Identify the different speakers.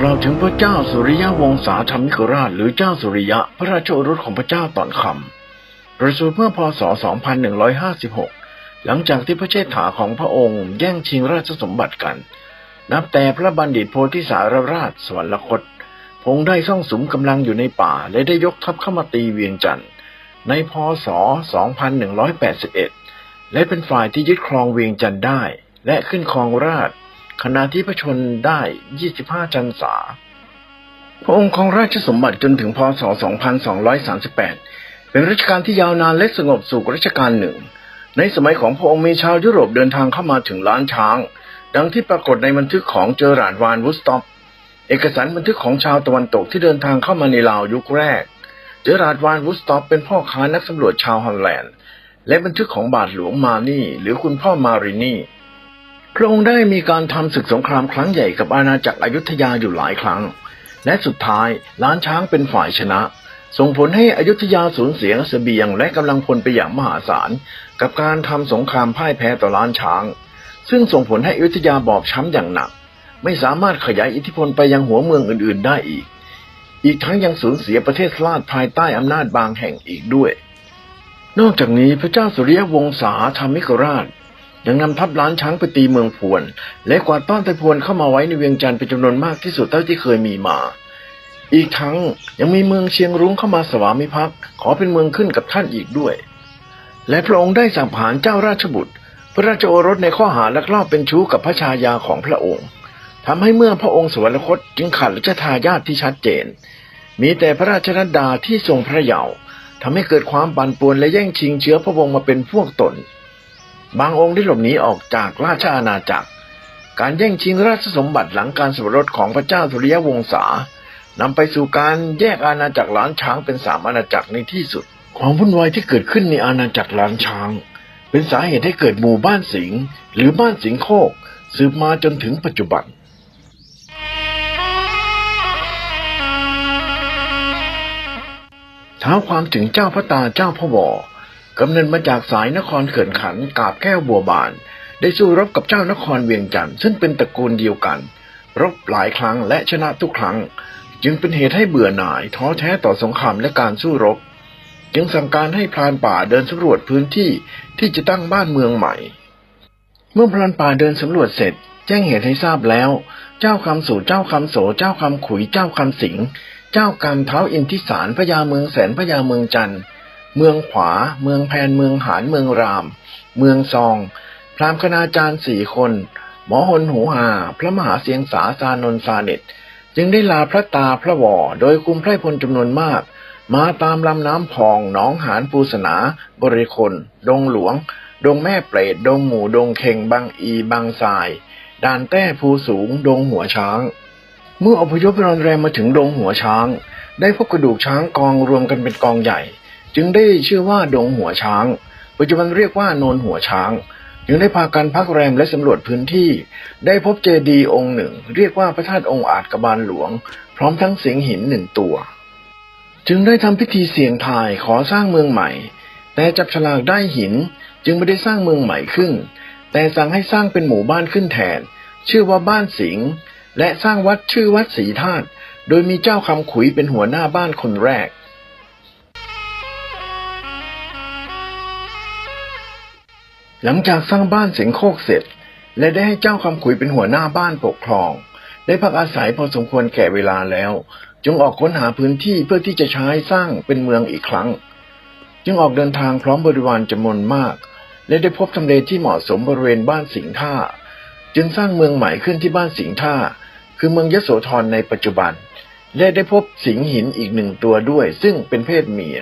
Speaker 1: กล่าวถึงพระเจ้าสุริยะวงศาธรรมิกราช หรือเจ้าสุริยะพระราชโอรสของพระเจ้าตอนคำประสูติเมื่อพศ 2156 หลังจากที่พระเชษฐาของพระองค์แย่งชิงราชสมบัติกัน นับแต่พระบัณฑิตโพธิสารราชสวรรคต พงค์ได้ซ่องสุมกำลังอยู่ในป่า และได้ยกทัพเข้ามาตีเวียงจันทร์ในพศ 2181 และเป็นฝ่ายที่ยึดครองเวียงจันทร์ได้ และขึ้นครองราช ขณะที่พระชนได้ 25 จันษา พระองค์ครองราชสมบัติจนถึงพศ 2238 เป็นรัชกาลที่ยาวนานและสงบสุขรัชกาลหนึ่ง ในสมัยของพระองค์มีชาวยุโรปเดินทางเข้ามาถึงล้านช้าง ดังที่ปรากฏในบันทึกของเจอราร์ดวานวูสต็อป เอกสารบันทึกของชาวตะวันตกที่เดินทางเข้ามาในลาวยุคแรก เจอราร์ดวานวูสต็อปเป็นพ่อค้านักสำรวจชาวฮอลแลนด์ และบันทึกของบาทหลวงมานี่ หรือคุณพ่อมารินี พระองค์ได้มีการทำศึกสงครามครั้งใหญ่กับอาณาจักรอยุธยาอยู่หลายครั้ง และสุดท้ายล้านช้างเป็นฝ่ายชนะ ส่งผลให้อยุธยาสูญเสียเสบียงและกำลังพลไปอย่างมหาศาล กับการทำสงครามพ่ายแพ้ต่อล้านช้าง ซึ่งส่งผลให้อยุธยาบอบช้ำอย่างหนัก ไม่สามารถขยายอิทธิพลไปยังหัวเมืองอื่น ๆ ได้อีก อีกทั้งยังสูญเสียประเทศสลาดภายใต้อำนาจบางแห่งอีกด้วย นอกจากนี้พระเจ้าสุริยวงศาธรรมิกราช ยังนำทัพล้านช้างไปตีเมืองพวน และกวาดต้อนไทพวนเข้ามาไว้ในเวียงจันทร์เป็นจำนวนมากที่สุดเท่าที่เคยมีมา อีกทั้งยังมีเมืองเชียงรุ้งเข้ามาสวามิภักดิ์ขอเป็นเมืองขึ้นกับท่านอีกด้วย และพระองค์ได้สั่งผานเจ้าราชบุตร พระราชโอรสในข้อหาลักลอบเป็นชู้กับพระชายาของพระองค์ทำให้เมื่อพระองค์สวรรคตจึงขาดรัชทายาทที่ชัดเจน มีแต่พระราชนัดดาที่ทรงพระเยาว์ทำให้เกิดความปั่นป่วนและแย่งชิงเชื้อพระวงศ์มาเป็นพวกตน บางองค์ได้หลบหนีออกจากราชอาณาจักร การแย่งชิงราชสมบัติหลังการสมรสของพระเจ้าสุริยวงศานำไปสู่การแยกอาณาจักรล้านช้างเป็นสามอาณาจักรในที่สุด ความวุ่นวายที่เกิดขึ้นในอาณาจักรล้านช้าง เป็นสาเหตุให้เกิดหมู่บ้านสิงห์หรือบ้านสิงห์โคกสืบมาจนถึงปัจจุบันเท้าความถึงเจ้าพระตาเจ้าพ่อวอ กำเนิดมาจากสายนครเขื่อนขันกาบแก้วบัวบาน ได้สู้รบกับเจ้านครเวียงจันทร์ซึ่งเป็นตระกูลเดียวกัน รบหลายครั้งและชนะทุกครั้ง จึงเป็นเหตุให้เบื่อหน่ายท้อแท้ต่อสงครามและการสู้รบ จึงสั่งการให้พรานป่าเดินสำรวจพื้นที่ที่จะตั้งบ้านเมืองใหม่ เมื่อพรานป่าเดินสำรวจเสร็จ แจ้งเหตุให้ทราบแล้ว เจ้าคำสู่เจ้าคำโสเจ้าคำขุยเจ้าคำสิงเจ้ากรรมเท้าอินทิสารพญาเมืองแสนพญาเมืองจันทร์ เมืองขวา เมืองแพนเมืองหานเมืองราม เมืองซอง พราหมณ์คณาจารย์สี่คน หมอหนหูหา พระมหาเสียงสาสานนสาเน็ตจึงได้ลาพระตาพระวอโดยคุมไพรพลจำนวนมาก มาตามลำน้ำพองหนองหานปูสนา บริคน ดงหลวง ดงแม่เปรตดงหมู่ดงเข่งบางอีบางทรายด่านแต้ภูสูง ดงหัวช้าง เมื่ออพยพรอนแรมมาถึงดงหัวช้าง ได้พบกระดูกช้างกองรวมกันเป็นกองใหญ่ จึงได้ชื่อว่าดงหัวช้าง ปัจจุบันเรียกว่าโนนหัวช้าง จึงได้พากันพักแรมและสำรวจพื้นที่ ได้พบเจดีย์องค์หนึ่ง เรียกว่าพระธาตุองค์อาจกบาลหลวง พร้อมทั้งเสียงหินหนึ่งตัว จึงได้ทำพิธีเสี่ยงทายขอสร้างเมืองใหม่ แต่จับฉลากได้หินจึงไม่ได้สร้างเมืองใหม่ขึ้น แต่สั่งให้สร้างเป็นหมู่บ้านขึ้นแทน ชื่อว่าบ้านสิงห์และสร้างวัดชื่อวัดศรีธาตุโดยมีเจ้าคำขุยเป็นหัวหน้าบ้านคนแรก หลังจากสร้างบ้านเสียงโคกเสร็จ และได้ให้เจ้าคำขุยเป็นหัวหน้าบ้านปกครอง ได้พักอาศัยพอสมควรแก่เวลาแล้ว จึงออกค้นหาพื้นที่เพื่อที่จะใช้สร้างเป็นเมืองอีกครั้ง จึงออกเดินทางพร้อมบริวารจำนวนมาก และได้พบทำเลที่เหมาะสมบริเวณบ้านสิงห์ท่า จึงสร้างเมืองใหม่ขึ้นที่บ้านสิงห์ท่า คือเมืองยโสธรในปัจจุบัน และได้พบสิงห์หินอีกหนึ่งตัวด้วย ซึ่งเป็นเพศเมีย